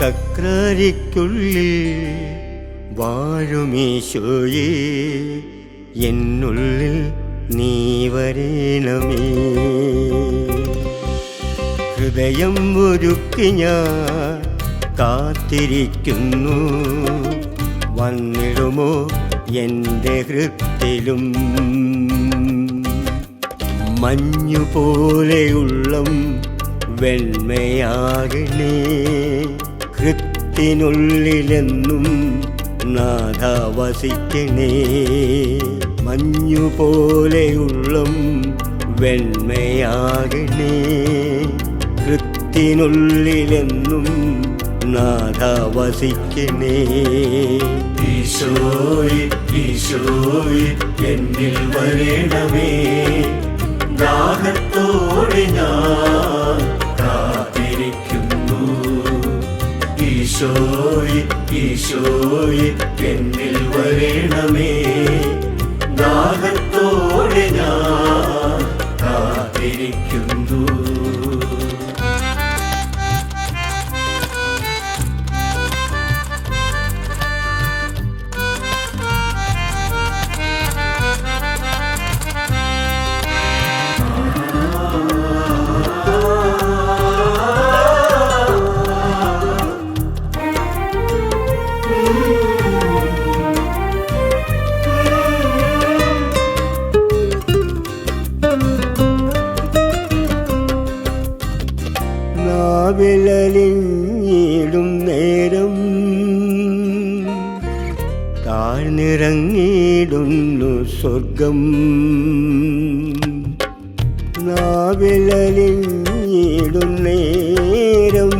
സക്രരിക്കുള്ളിൽ വാഴുമീശോയെ എന്നുള്ളിൽ നീ വരേണമേ. ഹൃദയം ഒരുക്കി ഞാൻ കാത്തിരിക്കുന്നു വന്നിടുമോ എന്റെ ഹൃത്തിലും. മഞ്ഞുപോലെയുള്ളം വെണ്മയാകണേ ഹൃത്തിനുള്ളിലെന്നും നാഥ വസിക്കണേ. മഞ്ഞുപോലെയുള്ളും വെണ്മയാകണേ. ഹൃത്തിനുള്ളിലെന്നും നാഥ വസിക്കണേ. ഈശോയി ഈശോയി എന്നിൽ വരണമേ. ദാഹത്തോടെ ഞാൻ ഈശോയെ ഈശോയെ എന്നിൽ വരണമേ. ദാഹത്തോടെ നാവിലലിഞ്ഞിടും നേരം താഴ്ന്നിറങ്ങിയിടുന്നു സ്വർഗം. നാവിലലിഞ്ഞിടും നേരം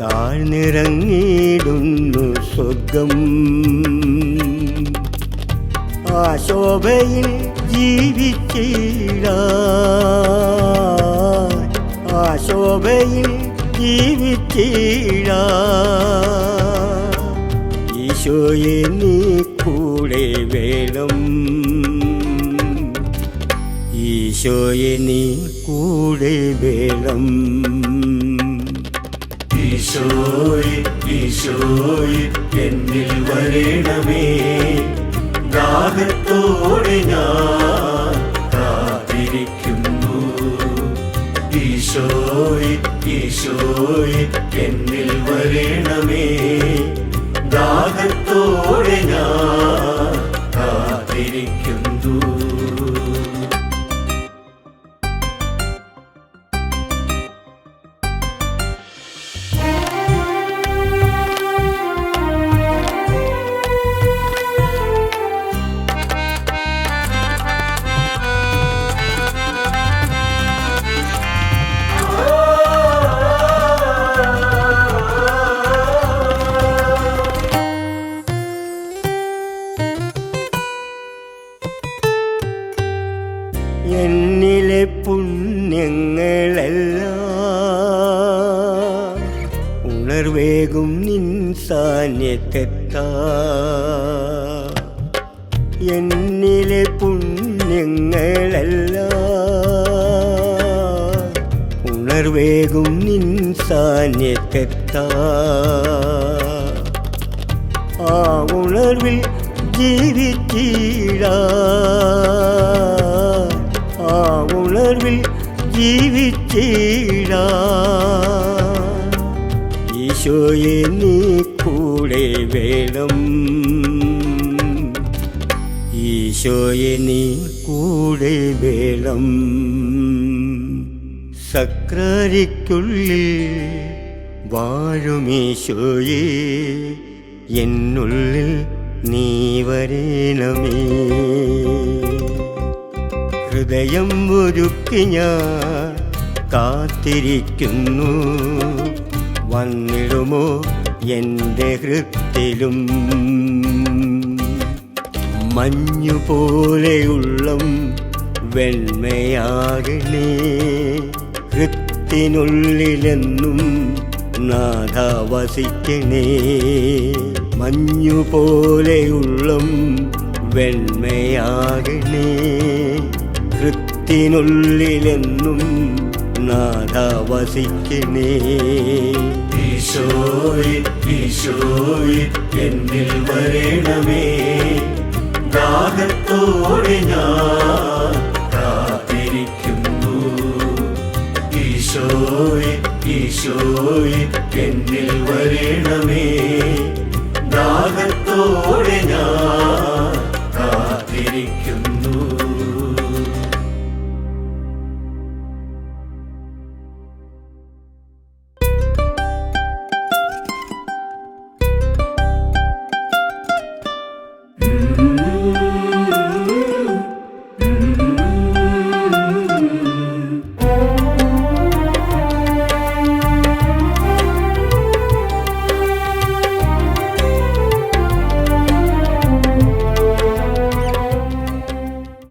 താഴ്ന്നിറങ്ങിയിടുന്നു സ്വർഗം. ആ ശോഭയിൽ ജീവിച്ചിടാ. ആ ശോഭയിൽ ജീവിച്ചിടാ ഈശോയെ നീ കൂടെ വേണം. ഈശോയെ നീ കൂടെ വേണം. ഈശോയെ ഈശോയെ എന്നിൽ വരണമേ. ദാഹത്തോടെ ഞാൻ ഈശോയെ ഈശോയെ എന്നിൽ വരണമേ. ദാഹത്തോടെ ഞാൻ കാത്തിരിക്കുന്നു. പുണ്യങ്ങളെല്ലാം ഉണർവേകും നിൻ സാന്നിധ്യത്താ. എന്നിലെ പുണ്യങ്ങളെല്ലാം ഉണർവേകും നിൻ സാന്നിധ്യത്താ. ആ ഉണർവിൽ ജീവിച്ചിടാ. ജീവിച്ചിടാ. ഈശോയെ നീ കൂടെ വേണം. ഈശോയെ നീ കൂടെ വേണം. സക്രരിക്കുള്ളിൽ വാഴുമീശോയെ എന്നുള്ളിൽ നീ വരേണമേ. ഹൃദയം ഒരുക്കി ഞാൻ കാത്തിരിക്കുന്നു. വന്നിടുമോ എന്റെ ഹൃത്തിലും? മഞ്ഞുപോലെയുള്ളം വെണ്മയാകണേ. ഹൃത്തിനുള്ളിലെന്നും നാഥ വസിക്കണേ. മഞ്ഞുപോലെയുള്ളം വെണ്മയാകണേ. ഹൃത്തിനുള്ളിലെന്നും നാഥ വസിക്കണേ ഈശോയി ഈശോയി എന്നിൽ വരണമേ. ദാഹത്തോടെ ഞാൻ കാത്തിരിക്കുന്നു. ഈശോയി ഈശോയി എന്നിൽ വരണമേ. ദാഹത്തോടെ ഞാൻ